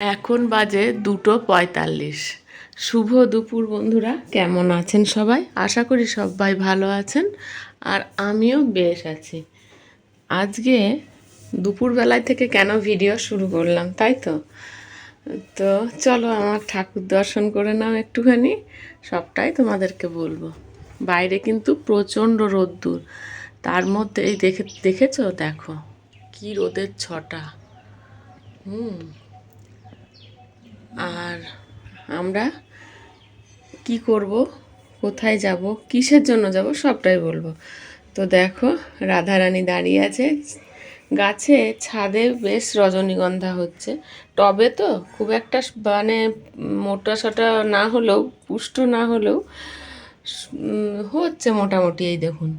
এখন বাজে দুটো পঁয়তাল্লিশ। শুভ দুপুর বন্ধুরা, কেমন আছেন সবাই? আশা করি সবাই ভালো আছেন, আর আমিও বেশ আছি। আজকে দুপুরবেলায় থেকে কেন ভিডিও শুরু করলাম, তাই তো? তো চলো আমার ঠাকুর দর্শন করে নাও একটুখানি, সবটাই তোমাদেরকে বলব। বাইরে কিন্তু প্রচণ্ড রোদ্দুর, তার মধ্যে এই দেখে, দেখেছ? দেখো, কি রোদের ছটা। হুম। আর আমরা কি করব? কোথায় যাব? কিসের জন্য যাব? সবটাই বলব। তো দেখো, রাধারানী দাঁড়িয়ে আছে। গাছে, ছাদে বেশ রজনীগন্ধা হচ্ছে। টবে তো খুব একটা মানে মোটা সোটা না হলেও, পুষ্ট না হলেও হচ্ছে মোটামুটি এই দেখুন।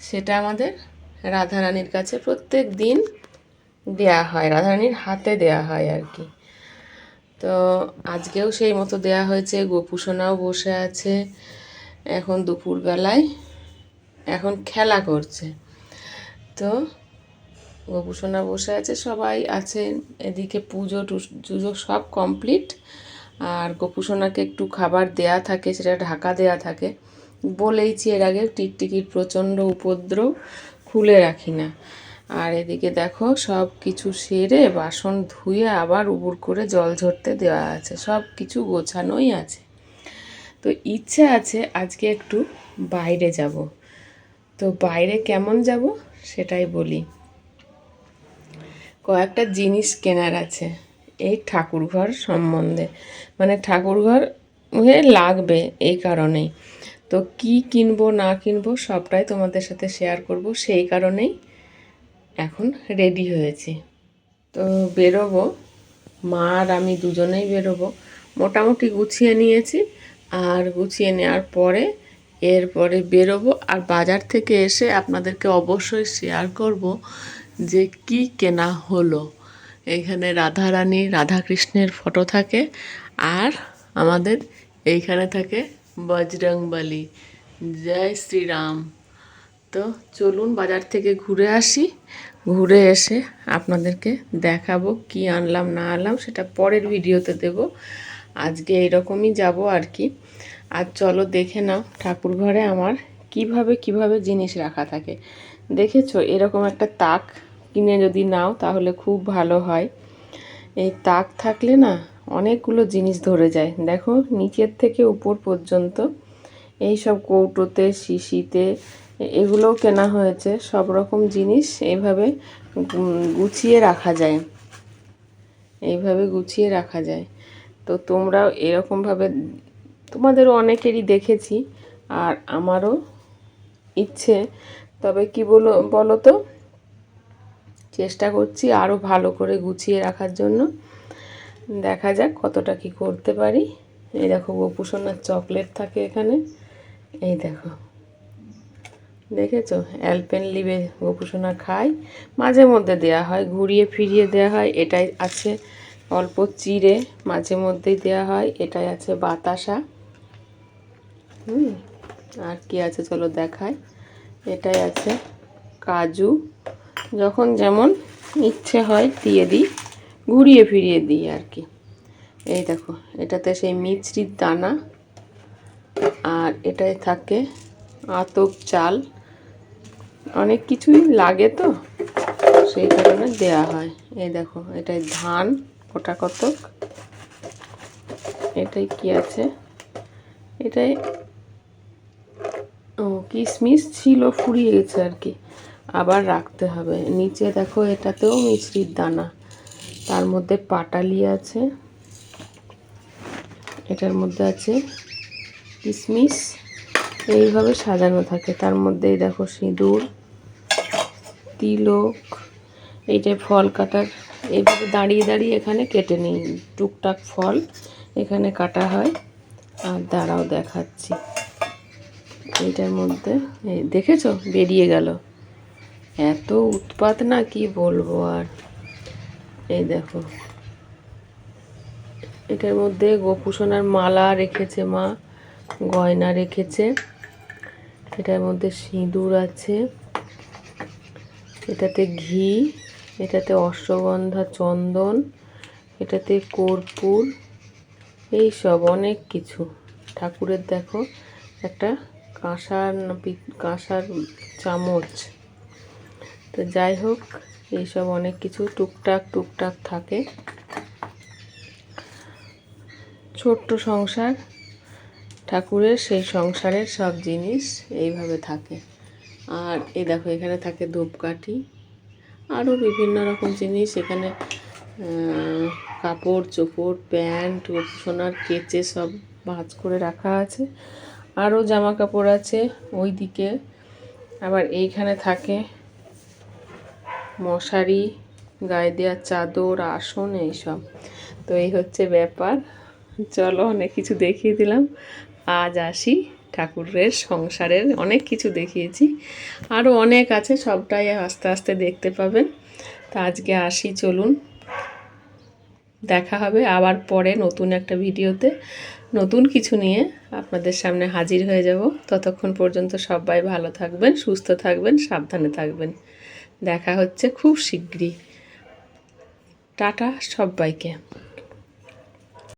সেটা আমাদের রাধারানীর কাছে প্রত্যেক দিন দেয়া হয়। রাধারানীর হাতে দেয়া হয় আর কি। তো আজকেও সেই মতো দেয়া হয়েছে, গোপুসোনাও বসে আছে এখন দুপুরবেলায়। এখন খেলা করছে। তো গোপুসোনা বসে আছে, সবাই আছে, এদিকে পুজো টুজো সব কমপ্লিট। আর গোপুসোনাকে একটু খাবার দেয়া থাকে, সেটা ঢাকা দেয়া থাকে। বলেইছি এর আগে, টিকটিকির প্রচণ্ড উপদ্রব, খুলে রাখি না। আর এদিকে দেখো সব কিছু সেরে বাসন ধুয়ে আবার উবুর করে জল ঝরতে দেওয়া আছে। সব কিছু গোছানোই আছে। তো ইচ্ছে আছে আজকে একটু বাইরে যাব। তো বাইরে কেমন যাব সেটাই বলি। কয়েকটা জিনিস কেনার আছে, এই ঠাকুরঘর সম্বন্ধে। মানে ঠাকুরঘর লাগবে এই কারণেই। তো কি কিনবো, না কিনবো সবটাই তোমাদের সাথে শেয়ার করব, সেই কারণেই এখন রেডি হয়েছি। তো বেরোবো, মা আর আমি দুজনেই বেরোবো। মোটামুটি গুছিয়ে নিয়েছি, আর গুছিয়ে নেওয়ার পরে এরপরে বেরোবো। আর বাজার থেকে এসে আপনাদেরকে অবশ্যই শেয়ার করব যে কি কেনা হলো। এইখানে রাধারানী, রাধাকৃষ্ণের ফটো থাকে, আর আমাদের এইখানে থাকে বজরংবলী। জয় শ্রীরাম। তো চলুন বাজার থেকে ঘুরে আসি। ঘুরে এসে আপনাদেরকে দেখাবো কি আনলাম, না আনলাম, সেটা পরের ভিডিওতে দেব। আজকে এরকমই যাব আর কি। আর চলো দেখে নাও ঠাকুর ঘরে আমার কীভাবে কীভাবে জিনিস রাখা থাকে। দেখেছ? এরকম একটা তাক কিনে যদি নাও, তাহলে খুব ভালো হয়। এই তাক থাকলে না অনেকগুলো জিনিস ধরে যায়। দেখো, নিচের থেকে উপর পর্যন্ত এই সব কৌটোতে, শিশিতে এগুলোও কেনা হয়েছে, সব রকম জিনিস এইভাবে গুছিয়ে রাখা যায়। এইভাবে গুছিয়ে রাখা যায়। তো তোমরাও এরকমভাবে, তোমাদেরও অনেকেরই দেখেছি আর আমারও ইচ্ছে। তবে কি বলো বলো তো? চেষ্টা করছি আরও ভালো করে গুছিয়ে রাখার জন্য। দেখা যাক কতটা কি করতে পারি। এই দেখো গোপুসোনার চকলেট থাকে এখানে। এই দেখো। দেখেছ? অ্যালপেন, লিবে, গোপুসোনা খায় মাঝে মধ্যে দেয়া হয়, ঘুরিয়ে ফিরিয়ে দেয়া হয়, এটাই আছে অল্প চিড়ে। মাঝে মধ্যেই দেয়া হয়, এটাই আছে বাতাসা। হুম, আর কি আছে চলো দেখায় এটাই আছে কাজু। যখন যেমন ইচ্ছে হয় দিয়ে দিই, ঘুরিয়ে ফিরিয়ে দিই আর কি। এই দেখো, এটাতে সেই মিচড়ির দানা, আর এটাই থাকে আতপ চাল। অনেক কিছুই লাগে তো, সেই কারণে দেয়া হয়। এই দেখো, এটাই ধান ওটা কতক? এটাই কি আছে? এটাই, ও কিশমিশ ছিল, ফুরিয়ে গেছে আর কি। আবার রাখতে হবে। নিচে দেখো, এটাতেও মিশ্রির দানা। তার মধ্যে পাটালি আছে। এটার মধ্যে আছে কিশমিশ এইভাবে সাজানো থাকে। তার মধ্যেই দেখো সিঁদুর। তিলক এইটাই ফল কাটার এইভাবে দাঁড়িয়ে দাঁড়িয়ে এখানে কেটে নিই। টুকটাক ফল এখানে কাটা হয়। আর দাঁড়াও দেখাচ্ছি। এইটার মধ্যে এই দেখেছ? বেরিয়ে গেল। এত উৎপাত না, কি বলব আর? এই দেখো। এটার মধ্যে গোপুসোনার মালা রেখেছে মা, গয়না রেখেছে। এটার মধ্যে সিঁদুর আছে। এটাতে ঘি, এটাতে অশ্বগন্ধা চন্দন, এটাতে কর্পূর এই সব অনেক কিছু। ঠাকুরের দেখো, একটা কাঁসার কাঁসার চামচ। তো যাই হোক, এইসব অনেক কিছু টুকটাক টুকটাক থাকে। ছোট্ট সংসার, ঠাকুরের সেই সংসারের সব জিনিস এইভাবে থাকে। আর এই দেখো, এখানে থাকে ধূপকাঠি। আরও বিভিন্ন রকম জিনিস। এখানে কাপড়, চোপড়, প্যান্ট, সোনার কেচে সব ভাঁজ করে রাখা আছে। আরও জামা কাপড় আছে ওই দিকে আবার এইখানে থাকে মশারি, গায়ে দেওয়ার চাদর, আসন, এইসব। তো এই হচ্ছে ব্যাপার। চলো অনেক কিছু দেখিয়ে দিলাম। আজ আসি। ঠাকুরের সংসারের অনেক কিছু দেখিয়েছি। আরও অনেক আছে, সবটাই আস্তে আস্তে দেখতে পাবেন। তা আজকে আসি, চলুন। দেখা হবে আবার পরে নতুন একটা ভিডিওতে। নতুন কিছু নিয়ে আপনাদের সামনে হাজির হয়ে যাব। ততক্ষণ পর্যন্ত সবাই ভালো থাকবেন, সুস্থ থাকবেন, সাবধানে থাকবেন। দেখা হচ্ছে খুব শীঘ্রই। টাটা সবাইকে।